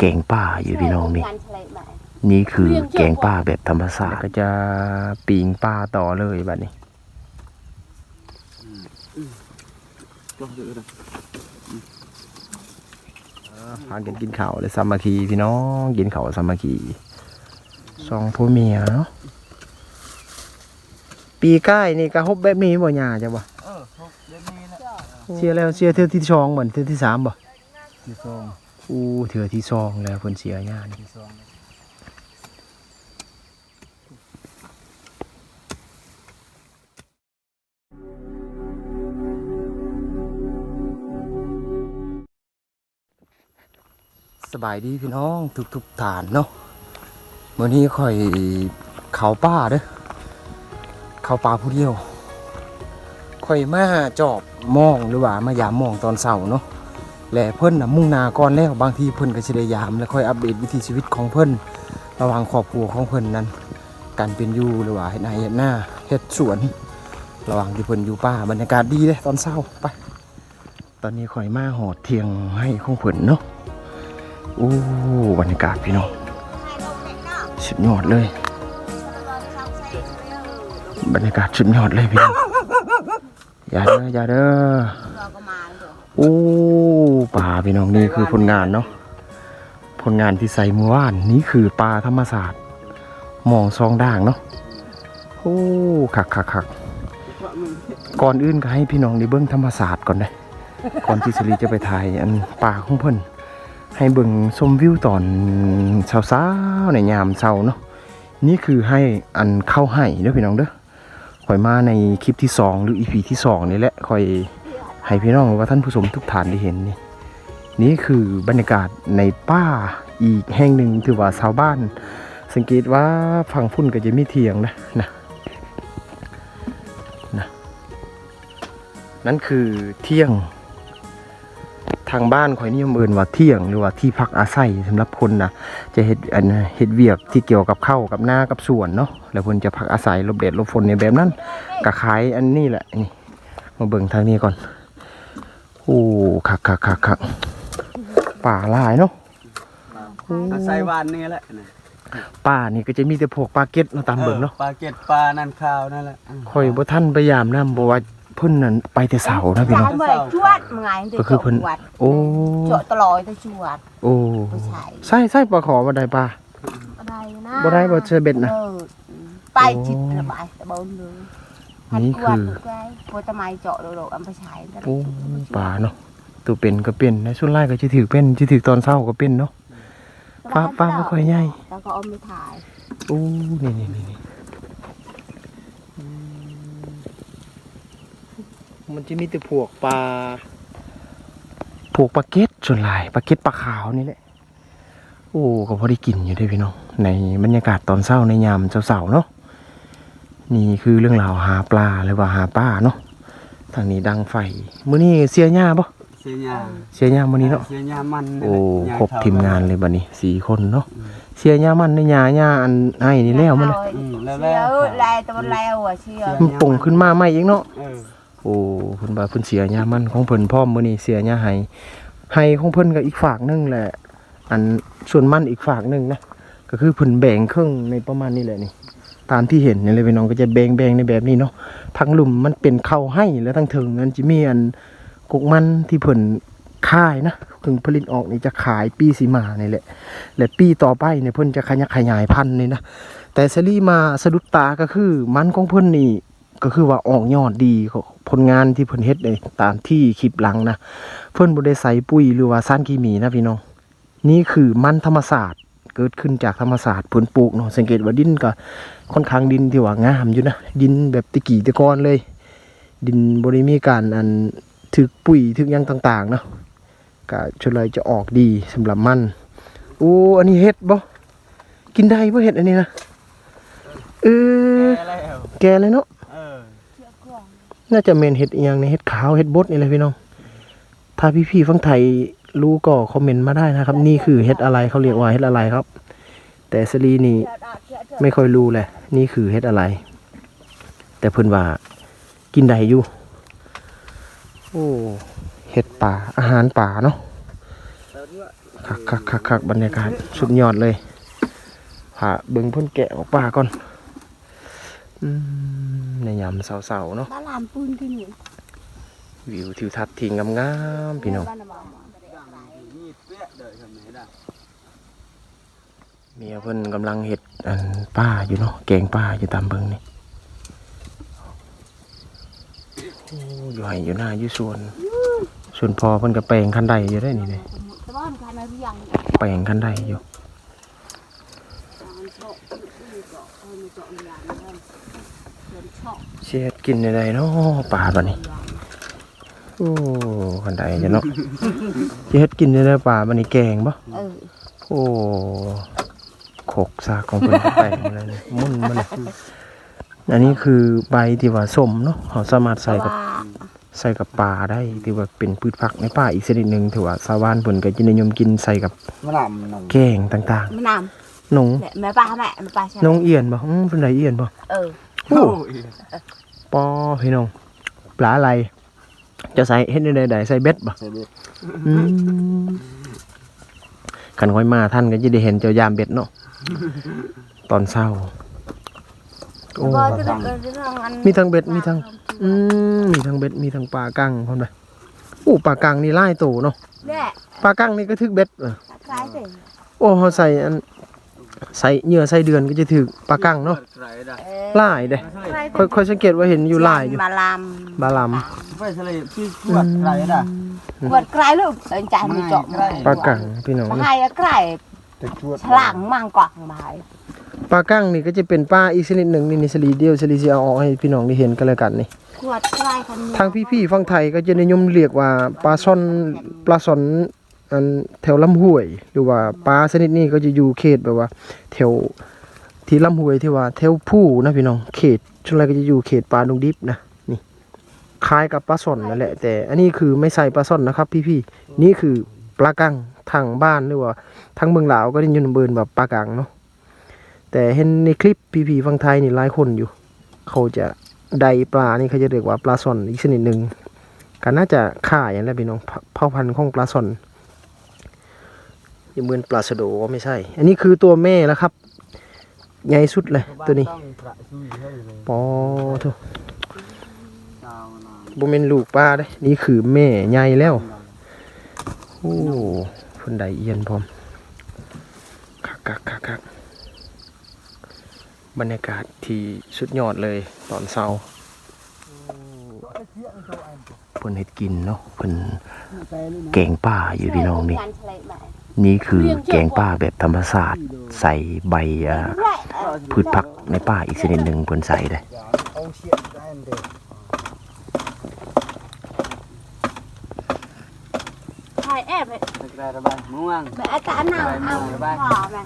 แกงป่าอยู่พี่น้องนี่งานทะเลใหม่นี่คือแกงป่าแบบธรรมชาติก็จะปีงป่าต่อเลยแบบนี้พากันกินข้าวเลยสามัคคีพี่น้องกินข้าวสามัคคีสองพ่อเมียเนาะปีใกล้นี่ก็ฮบแบบนี้บ่ยาจ้ะบ่เออครบเดือนนี้แหละเชียร์แล้วเชียร์เทือที่สองเหมือนเทือที่สามบ่ที่สอง อู้เทือที่สองแล้วเพิ่นเสียญานี่ที่สองสบายดีพี่น้องทุกทุกๆฐานเนาะมื้อนี้ค่อยเขาป่าเด้อเขาป่าผู้เดียวค่อยมาจอบมองหรือว่ามายามมองตอนเช้าเนาะ และเพิ่นนะมุ่งหน้าก่อนแล้วบางทีเพิ่นก็สิได้ยามแล้วค่อยอัปเดตวิถีชีวิตของเพิ่นระหว่างครอบครัวของเพิ่นนั้น การเป็นอยู่หรือว่าเฮ็ดนาเฮ็ดหน้าเฮ็ดสวน ระหว่างที่เพิ่นอยู่ป่าบรรยากาศดีเลยตอนเช้าไปตอนนี้ค่อยมาหอดเทียงให้ของเพิ่นเนาะโอ้บรรยากาศพี่น้องสุดยอดเลย บรรยากาศสุดยอดเลยพี่น้องอย่าเด้ออย่าเด้อ โอ้ป่าพี่น้องนี่คือผลงานเนาะผลงานที่ใส่เมื่อวานนี่คือปลาธรรมศาสตร์มองซองด่างเนาะโอ้คักคักคักก่อนอื่นก็ให้พี่น้องได้เบิ้องธรรมศาสตร์ก่อนได้ก่อนที่สลีจะไปถ่ายอันป่าของเพิ่นให้เบิ่งชมวิวตอนเช้าๆในยามเช้าเนาะนี่คือให้อันเข้าให้เด้อพี่น้องเด้อคอยมาในคลิปที่สองหรืออีพีที่สองนี่แหละคอย ให้พี่น้องว่าท่านผู้ชมทุกท่านได้เห็นนี่นี่คือบรรยากาศในป่าอีกแห่งหนึ่งถือว่าชาวบ้าน สังเกตว่าฝั่งพุ่นก็จะมีเถียงนะนะนะนั่นคือเที่ยง ทางบ้านข่อยนิยมเอินว่าเที่ยงหรือว่าที่พักอาศัยสำหรับคนนะจะเฮ็ดอันเฮ็ดเวียกที่เกี่ยวกับเข้ากับหน้ากับสวนเนาะแล้วเพิ่นจะพักอาศัยลบแดดลบฝนในแบบนั้นก็ขายอันนี้แหละนี่มาเบิ่งทางนี้ก่อน โอ้คักคักคักคักป่าหลายเนาะโอ้อาศัยหวานนี่แหละนะป่านี่ก็จะมีแต่พวกปลาเก็ตเนาะตามเบิ่งเนาะปลาเก็ดปลานันข้าวนั่นแหละข่อยบ่ทันไปยามนำบ่ว่าเพิ่นนั่นไปแต่เสาร์นะพี่น้องเมื่อชวดมึงไงก็คือเพิ่นวัดโอ้เจาะตลอดแต่ชวดโอ้ผู้ชายใช่ใช่ปลาขอบ่ได้ปลาอะไรนะบ่ได้บ่เจอเบ็ดนะออไปจิตระบายตะบนเลย นี่คือหัดกวาดโพตะไมเจาะโดดๆอันไปฉายกันโอ้ป่าเนาะตัวเป็นก็เป็นนะส่วนไล่ก็จะถือเป็นจะถือตอนเช้าก็เป็นเนาะ ฟ้าฟ้าไม่ค่อยใหญ่ แล้วก็เอาไปถ่ายโอ้นี่นี่นี่นี่มันจะมีแต่พวกปลาพวกปลาเก็ตส่วนหลายปลาเก็ตปลาขาวนี่แหละ โอ้ก็พอได้กินอยู่เด้วยพี่น้องในบรรยากาศตอนเช้าในยามเช้าๆเนาะ นี่คือเรื่องราวหาปลาหรือว่าหาปลาเนาะทางนี้ดังไฟมื้อนี้เสียหญ้าปะเสียยาเสียหญ้ามื้อนี้เนาะเสียยามันนี่โอ้แหละครบยเท่ทีมงานเลยบัดนี้สี่คนเนาะเสียหญ้ามันในหญ้าหญ้าอันไอ้นี่แล้วมันเลยอืมแล้วเชีแล้ยววแลตะวันแล้วอะเชียวมันป่งขึ้นมาใหม่อีกเนาะเออโอ้เพิ่นว่าเพิ่นเสียหญ้ามันของเพิ่นพร้อมมื้อนี้เสียหญ้าให้ให้ของเพิ่นก็อีกฝากหนึงแหละ อันส่วนมันอีกฝากหนึงนะก็คือเพิ่นแบ่งครึ่งในประมาณนี้แหละนี่ ตามที่เห็นนี่เลยพี่น้องก็จะแบงแบงในแบบนี้เนาะทางหลุมมันเป็นเข้าให้แล้วทางถึงนั้นจะมีอันกุกมันที่เพิ่นค่ายนะถึงผลิตออกนี่จะขายปีสีมานี่แหละ และปีต่อไปเนี่ยเพิ่นจะขยักขยายพันธุ์นี่นะแต่ซรีมาสะดุดตาก็คือมันของเพิ่นนี่ก็คือว่าออกยอดดีผลงานที่เพิ่นเฮ็ดเลยตามที่คลิปหลังนะเพิ่นบ่ได้ใส่ปุ๋ยหรือว่าสารเคมีนะพี่น้อง นี่คือมันธรรมศาสตร์เกิดขึ้นจากธรรมศาสตร์เพิ่นปลูกเนาะสังเกตว่าดินก็ ค่อนข้างดินที่ว่างามอยู่นะดินแบบตะกี้ตะกอนเลย ดินบ่ได้มีการอันถึกปุ๋ยถึกหยังต่างๆเนาะก็ชนเลยจะออกดีสำหรับมันโอ้อันนี้เห็ดบ่กินได้บ่เห็ดอันนี้นะเออแก่แล้วแกเลยเนาะเออน่าจะเมนเห็ดอีหยังในเห็ดขาวเห็ดบดนี่แหละพี่น้อง ถ้าพี่ๆฝั่งไทยรู้ก็คอมเมนต์มาได้นะครับ นี่คือเห็ดอะไรเขาเรียกว่าเห็ดอะไรครับ แต่สลีนี่ไม่ค่อยรู้แหละ นี่คือเห็ดอะไร แต่เพิ่นว่ากินได้อยู่ โอ้เห็ดป่าอาหารป่าเนาะคักคักคักคักบรรยากาศสุดยอดเลยพาเบิ่งเพ่นแกะออกป่าก่อนอืมในยามเสาๆเนาะ đã làm pun cái gì วิวทิวทัศน์ที่งามๆพี่น้อง Ba là bảo mà. นี่เปี้ยเด้อทำไหนได้ เมียเพิ่นกำลังเห็ดอันป้าอยู่เนาะแกงป้าอยู่ตามเบิงนี่โอ้อยู่ไห้อยู่หน้าอยู่สวนส่วนพอเพิ่นก็แปลงคันใดอยู่ได้นี่เลย Tao bảo anh khai nói với anh. แปลงคันใดอยู่ Anh sợ, anh sợ, anh sợ làm nữa. Anh sợ. เชียดกินได้เนาะปลาบัดนี้โอ้คันใดจะเนาะสิเฮ็ดกินได้ปลาบัดนี้แกงบ่ Ừ. โอ้ ขกซากของเพิ่นก็แปลงมาเลยนี่มุ่นมาเลยอันนี้คือใบที่ว่าส้มเนาะเราสามารถใส่กับ Và ใส่กับปลาได้ถือว่าเป็นพืชผักในป่าอีกชนิดหนึ่งถือว่าชาวบ้านเพิ่นก็จะนิยมกินใส่กับมะนาวหนองแกงต่าง mẹ làm. ๆนง Mẹ, mẹ ba mẹ, mẹ ba xem. นงเอียนบ่อืมเป็นไรเอียนบ่ Ừ. โอ้ปอพี่น้องปลาอะไรจะใส่เฮ็ดได้ใดใส่เบ็ดบ่ ใส่เบ็ดอืมคันค่อยมาท่านก็จะได้เห็นเจ้ายามเบ็ดเนาะ ตอนเช้า โอ้ Vâng, cái được cái thằng ăn. มีทั้งเบ็ดมีทั้ง อืมมีทั้งเบ็ดมีทั้งปลากั้งพร้อมเลยโอ้ปลากั้งนี่หลายโตเนาะ Nè, ปลากั้งนี่ก็ทึกเบ็ดเออ cái gì? โอ้เขาใส่อันใส่เหยื่อใส่เดือนก็จะถือปลากั้งเนาะใส่ได้หลายเด้ Cái ค่อยค่อยสังเกตว่าเห็นอยู่หลายอยู่ Mà làm บาลามไฟทะเลพี่ขวดใส่ได้ quật cái luôn anh chạy mình chọn Cái này. ปลากั้งพี่น้อง Mà hai cái แต่ชวด làng mang quạt mà ปลากั้งนี่ก็จะเป็นปลาอีกชนิดหนึ่งนี่นี่สลีเดียวสลีสิเอาออกให้พี่น้องได้เห็นกันแล้วกันนี่ quật cái con ทางพี่ๆฝั่งไทยก็จะนิยมเรียกว่าปลาซ่อนปลาซ่อนอันแถวลำห้วย หรือว่าปลาชนิดนี้ก็จะอยู่เขตแบบว่า แถวที่ลำห้วยที่ว่าแถวผู้นะพี่น้องเขตช่วงแรกก็จะอยู่เขตปลาดงดิบนะนี่คล้ายกับปลาซ่อนนั่นแหละแต่ อันนี้คือไม่ใส่ปลาซ่อนนะครับ พี่ๆนี่คือปลากัง ทางบ้านหรือว่าทางเมืองลาวก็ได้ยินเบินแบบปลากังเนาะแต่เห็นในคลิปพี่ๆฝั่งไทยนี่หลายคนอยู่ เขาจะใดปลานี่เขาจะเรียกว่าปลาซ่อนอีกชนิดหนึ่งก็น่าจะข่าอย่างนั้นพี่น้องเผ่าพันธุ์ของปลาซ่อนอยังเหมือนปลาสะโดก็ไม่ใช่ อันนี้คือตัวแม่แล้วครับใหญ่สุดเลยตัวนี้ปอทุชาวนาบเป็นลูกปลาเด้นี่คือแม่ใหญ่แล้ว โอ้ คนใดเอียนพร้อมคักคักคักคักบรรยากาศที่สุดยอดเลยตอนเช้าเพิ่นเฮ็ดกินเนาะเพิ่นแกงป่าอยู่พี่น้องนี่นี่คือแกงป่าแบบธรรมชาสติใส่ใบพืชผักในป่าอีกชนิดหนึ่งเพิ่นใส่เลย เอาเชียนได้เด้อ hai em ấy ได้ระบายม่วง mẹ cả nào Bài ăn mời, bài. bò mẹ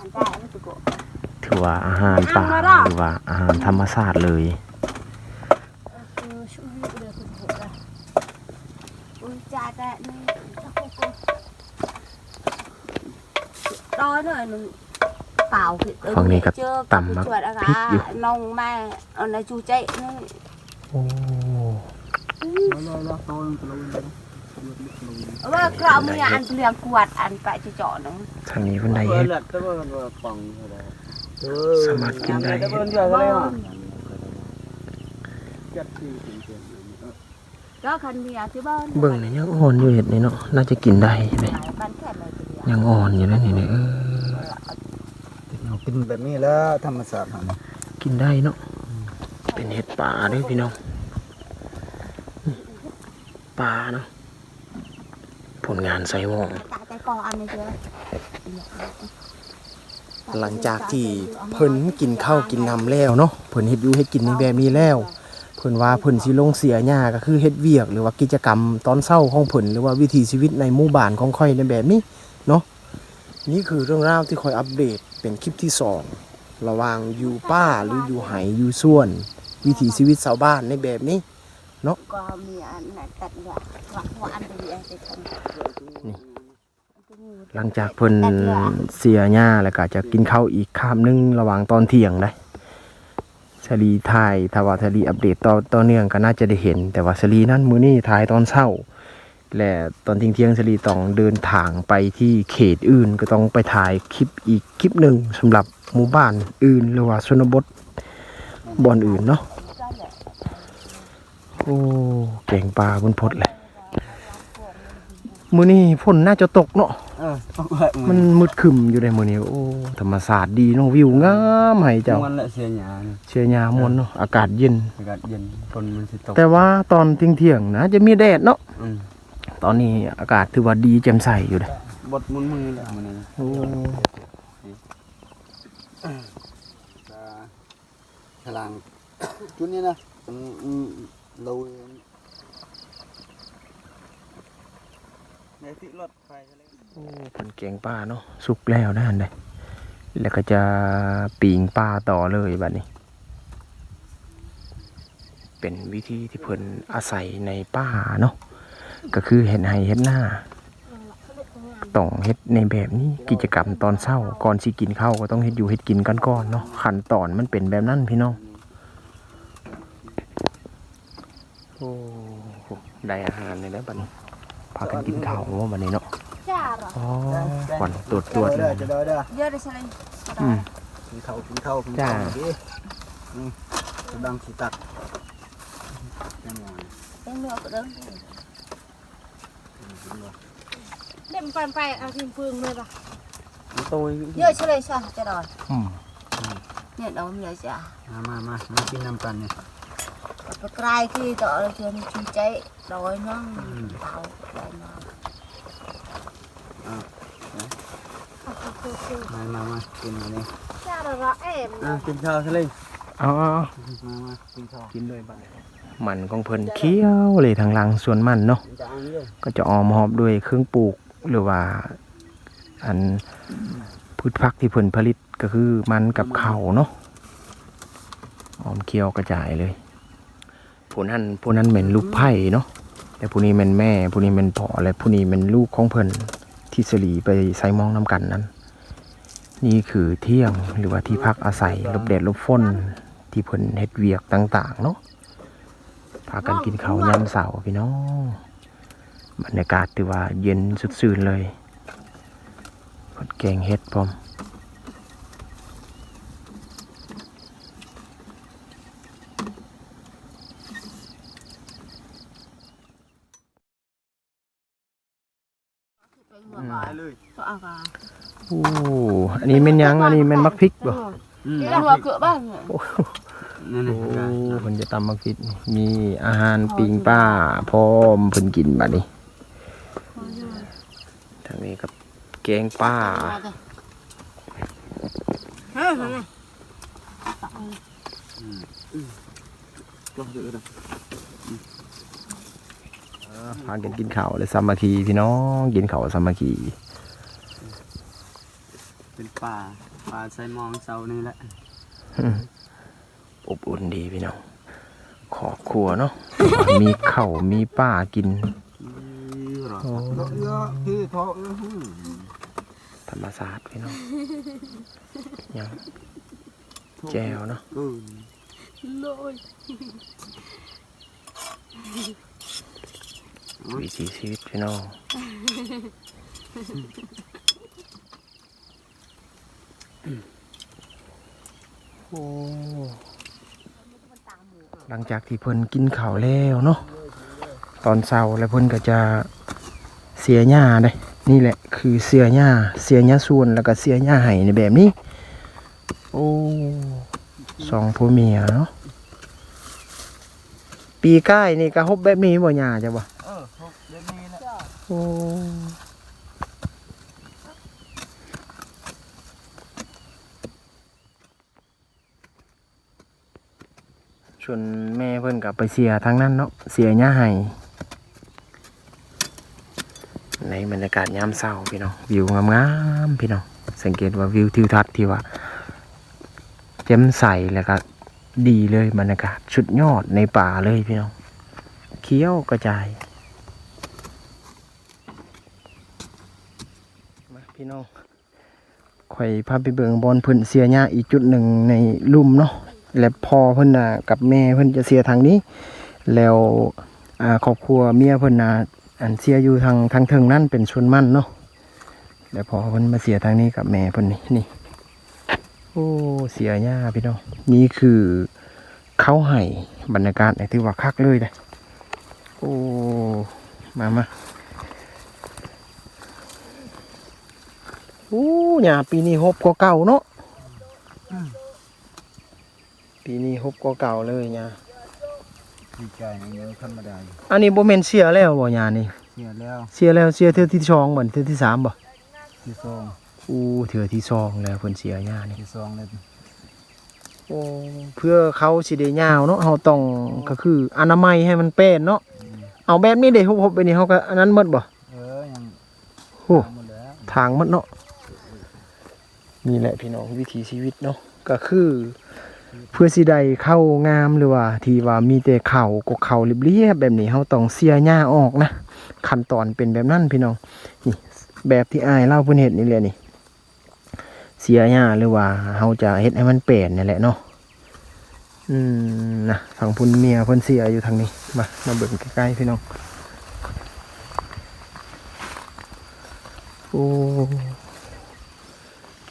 ăn trai nó tụi cổ ถือว่าอาหารป่าหรือว่าอาหารธรรมชาติเลย ui cha ta nó chắc không cô đó rồi nó bảo thì Phần này có tầm mà chuột à phít vô. gà nông mà ở đây chú chạy nó โอ้แล้ วแล้วโตนตะลุยว่าเราไม่อันเปลืองขวดอันไปจะเจาะนึงทางนี้เพิ่นได้เออเฮ็ดเลือดตะเบิ่นว่าป่องเท่าใดเออสามารถกินได้ตะเบิ่นเยอะเลยอะจัดที่ถึงเกินก็คันเดียวที่บ้านเบิ่งนี่ยังอ่อนอยู่เห็ดนี่เนาะน่าจะกินได้ใช่ไหมบ้านแค่ไหนเดียวยังอ่อนอยู่นั่นนี่เนี่ยเออเอากินแบบนี้แล้วธรรมชาติหั่นกินได้เนาะเป็นเห็ดป่าเด้วยพี่น้องอืมป่าเนาะผล งานใส่หม้อง หลังจากที่เพิ่นกินข้าวกินน้ำแล้วเนาะเพิ่นเฮ็ดอยู่เฮ็ดกินในแบบนี้แล้ว เพิ่นว่าเพิ่นสิลงเสียหญ้าก็คือเฮ็ดเวียก หรือว่ากิจกรรมตอนเช้าของเพิ่นหรือว่าวิถีชีวิตในหมู่บ้านของค่อยในแบบนี้เนาะนี่คือเรื่องราวที่คอยอัปเดตเป็นคลิปที่สองระหว่างอยู่ป่าหรืออยู่ไหอยู่ส่วน วิถีชีวิตชาวบ้านในแบบนี้ ก็มีอันไหนตัดหัวหัวอันเดียวไปทำหลังจากเพิ่นเสียหญ้าแล้วก็จะกินข้าวอีกคาบหนึงระหว่างตอนเที่ยงได้สลีถ่ายถ้าว่าสลีอัปเดตต่อต่อเนื่องก็น่าจะได้เห็น แต่ว่าสลีนั้นมื้อนี้ถ่ายตอนเช้าและตอนทิ้งเที่ยงๆสลีต้องเดินทางไปที่เขตอื่นก็ต้องไปถ่ายคลิปอีกคลิปหนึ่งสำหรับหมู่บ้านอื่นหรือว่าชนบทบอนอื่นเนาะโอ้เก่งปลาบนพดเลยมื้อนี้ฝนน่าจะตกเนาะเออต้องแบบมันมืดครึมอยู่ในมื้อนี้โอ้ธรรมศาสตร์ดีเนาะวิวงามให้เจ้ามันละเสียหยานี่เชียร์ยามวนเนาะอากาศเย็น อากาศเย็นฝนมันสิตกแต่ว่าตอนเที่ยงๆนะจะมีแดดเนาะอืมตอนนี้อากาศถือว่าดีแจ่มใสอยู่เลยบดมุนมือแล้วมันนี่โอ้จะฉลางจุดนี้นะมันอืมเราในที่รถไฟทะเลโอ้เพิ่นเก่งป้าเนาะสุกแล้วนะอันใดแล้วก็จะปีงป้าต่อเลยบัดนี้ เป็นวิธีที่เพิ่นอาศัยในป่าเนาะก็คือเห็นไห้เห็ดหน้าต้องเฮ็ดในแบบนี้กิจกรรมตอนเช้าก่อนสิกินข้าวก็ต้องเฮ็ดอยู่เฮ็ดกินกันก่อนเนาะขั้นตอนมันเป็นแบบนั้นพี่น้อง โอ้โหได้อาหารเลยนะบัดนี้พากันกินข้าวว่าบัดนี้เนาะจ้าเหรออ๋อขวัญตรวจตรวจๆเลยจะเด้อเด้อเยอะเลยใช่ไหมอืม กินข้าวกินข้าวกินจ้าข้าวดิอืมกำลังสิตักยังไงเต็มเนื้อก็เด้อเล่มปันไปเอาทิ้งฟืงเลยปะมันโตยเยอะใช่เลยใช่จะดอยอืมเนี่ยเราเยอะจ้ะมามามามากินน้ำกันเนี่ย ไกลที่ต่อเลยจนชิ้นใจดอยน้องเตาได้มามามามากินมาเนี่ยจ้าละเอ็มอะกินข้าวซะเลยเอาเอาเอามามากินข้าวกินด้วยบัดนี้มันของเพิ่นเคี้ยวเลยทางลังส่วนมันเนาะก็จะออมหอบด้วยเครื่องปลูกหรือว่าอันพืชพักที่เพิ่นผลิตก็คือมันกับเข้าเนาะออมเคี้ยวกระจายเลย ผู้นั้นผู้นั้นเป็นลูกไผ่เนาะแต่ผู้นี้เป็นแม่ผู้นี้เป็นพ่อและผู้นี้เป็นลูกของเพิ่นที่สลีไปใส่มองน้ำกันนั้น นี่คือเที่ยงหรือว่าที่พักอาศัยลบแดดลบฝนที่เพิ่นเฮ็ดเวียกต่างๆเนาะพากันกินข้าวยามเสาร์พี่น้องบรรยากาศถือว่าเย็นสุดซื่นเลยพดแกงเฮ็ดพร้อม หัวบ่อยเลยก็เอากันโอ้อันนี้เป็นหยังอันนี้เป็นมักพริกบ่อืมนี่หัวเกลือบ้างเนี่ยนั่นโอ้น่ะเพิ่นจะตำมักพริกมีอาหารปิงป้าพร้อมเพิ่นกินบัดนี้ทางนี้กับแกงป้าฮะนั่นน่ะก็เยอะนะ พากันกินข้าวเลยสามัคคีพี่น้องกินข้าวสามัคคีเป็นป่าป่าใส่มองเสานี่แหละอบอุ่นดีพี่น้องขอบครัวเนาะมีข้าวมีป้ากินหรอเยอะคือพอเออธรรมศาสตร์พี่น้องยังแจวเนาะเออโลย วิถีชีวิตพี่น้องโอ้หลังจากที่เพิ่นกินข้าวแล้วเนาะตอนเช้าแล้วเพิ่นก็จะเสียหญ้าเลยนี่แหละ คือเสียหญ้าเสียหญ้าส่วนแล้วก็เสียหญ้าไห้ในแบบนี้ โอ้สองผัวเมียเนาะปีใกล้นี่ก็ฮบแบบนี้บ่หญ้าจ้ะบ่เดี๋ยวนี้แหละ โอ้ส่วนแม่เพิ่น กับไปเสียทางนั้นเนาะเสียหญ้าไห้ในบรรยากาศยามเช้าพี่น้องวิวงามๆพี่น้องสังเกตว่าวิวทิวทัศน์ที่ว่าแจ่มใสแล้วก็ดีเลยบรรยากาศชุดยอดในป่าเลยพี่น้องเคี้ยวกระจายมาพี่น้องข่อยพาไปเบิ่งบอลพิ่นเสียหญ้าอีกจุดหนึ่งในลุ่มเนาะ และพ่อเพิ่นน่ะกับแม่เพิ่นจะเสียทางนี้ แล้วอ่าครอบครัวเมียเพิ่นน่ะอันเสียอยู่ทางทางเทิงนั่นเป็นชนมั่นเนาะแล้วพอเพิ่นมาเสียทางนี้กับแม่เพิ่นนี่นี่โอ้เสียหญ้าพี่น้องนี่คือเขาให้บรรยากาศไหนที่ว่าคักเลยเลยโอ้มามาโอ้หญ้าปีนี้ฮบกว่าเก่าเนาะ ปีนี้ฮบกว่าเก่าเลยหญ้าดีใจในเรื่องธรรมดาอยู่อันนี้บ่แม่นเสียแล้วบ่หญ้านี่เสียแล้วเสียแล้วเสียเทื่อที่สองบ่เทื่อที่สามบ่ที่ซองอู้เทื่อที่สองแล้วเพิ่นเสียหญ้านี่ที่ซองเลยโอ้เพื่อเขาสิได้ยาวเนาะเฮาต้องก็คืออนามัยให้มันเป็นเนาะเอาแบบนี้เด้ฮบๆไปนี่เฮาก็อันนั้นหมดบ่เออยังโอ้หมดแล้วทางหมดเนาะนี่แหละพี่น้องวิถีชีวิตเนาะก็คือ เพื่อสิได้เข้างามหรือว่า ที่ว่ามีแต่เข่ากกเข่าเรียบๆแบบนี้เฮาต้องเสียหญ้าออกนะขั้นตอนเป็นแบบนั้นพี่น้องนี่แบบที่อายเล่าเพิ่นเฮ็ดนี่แหละนี่ เสียหญ้าหรือว่าเฮาจะเฮ็ดให้มันเปลี่ยนนี่แหละเนาะอืมนะฝั่งพุ่นเมียเพิ่นเสียอยู่ทางนี้มามาเบิ่งใกล้ๆพี่น้องโอ้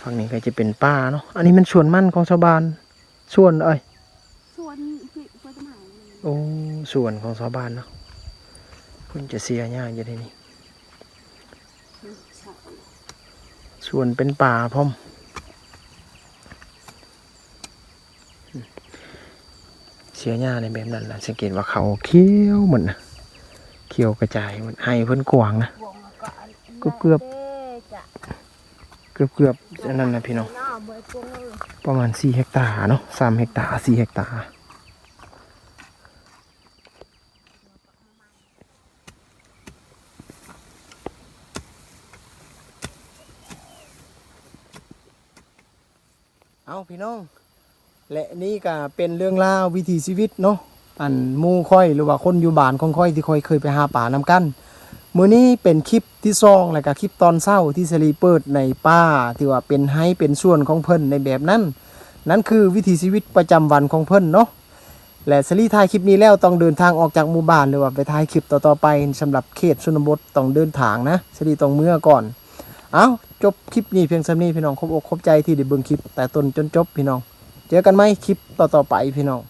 ฝั่งนี้ก็จะเป็นป่าเนาะอันนี้มันสวนมั่นของชาวบ้าน สวนเอ้ยส่วนพี่เพื่อนจะหมายโอ้สวนของชาวบ้านเนาะเพิ่นจะเสียหญ้าอยู่ในนี้สวนเป็นป่าพร้อมเสียหญ้าในแบบนั้นนะสังเกตว่าเขาเขียวเหมือนนะเขียวกระจายเหมันให้เพิ่นกวางนะวงก็อันเกือบจะเกือบเกือบๆอันนั้นนะพี่น้องน้าเมื่อ ปงเลยประมาณสี่เฮกตาร์เนาะสามเฮกตาร์สี่เฮกตาร์เอาพี่น้อง และนี่ก็เป็นเรื่องราววิถีชีวิตเนาะอันหมู่ค่อยหรือว่าคนอยู่บ้านของค่อยที่ค่อยเคยไปหาป่านำกัน มื้อนี้เป็นคลิปที่ซองแล้วก็คลิปตอนเช้าที่สลีเปิดในป่าที่ว่าเป็นให้เป็นส่วนของเพิ่นในแบบนั้น นั่นคือวิถีชีวิตประจำวันของเพิ่นเนาะและสลีถ่ายคลิปนี้แล้วต้องเดินทางออกจากหมู่บ้านหรือว่าไปถ่ายคลิปต่อๆไปสำหรับเขตชนบทต้องเดินทางนะสลีต้องเมื่อก่อนเอาจบคลิปนี้เพียงสำนี้พี่น้องครบอกครบใจที่ได้เบิ่งคลิปแต่ต้นจนจบพี่น้อง เจอกันไหมคลิปต่อๆไปพี่น้อง